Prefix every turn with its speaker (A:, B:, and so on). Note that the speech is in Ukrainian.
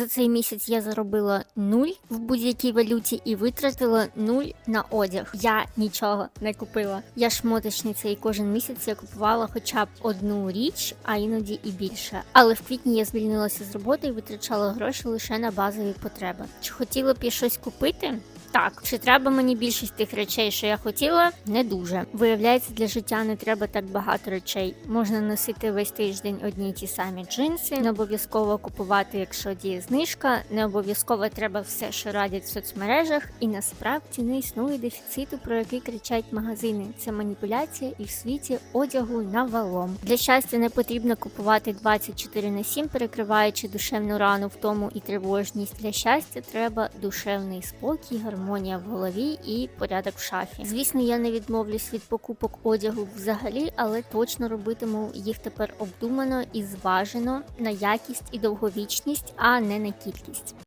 A: За цей місяць я заробила нуль в будь-якій валюті і витратила нуль на одяг. Я нічого не купила. Я шмоточниця, і кожен місяць я купувала хоча б одну річ, а іноді і більше. Але в квітні я звільнилася з роботи і витрачала гроші лише на базові потреби. Чи хотіла б я щось купити? Так, чи треба мені більшість тих речей, що я хотіла? Не дуже. Виявляється, для життя не треба так багато речей. Можна носити весь тиждень одні й ті самі джинси, не обов'язково купувати, якщо діє знижка, не обов'язково треба все, що радять в соцмережах, і насправді не існує дефіциту, про який кричать магазини. Це маніпуляція і в світі одягу навалом. Для щастя не потрібно купувати 24 на 7, перекриваючи душевну рану в тому і тривожність. Для щастя треба душевний спокій, гармонія в голові і порядок в шафі. Звісно, я не відмовлюсь від покупок одягу взагалі, але точно робитиму їх тепер обдумано і зважено на якість і довговічність, а не на кількість.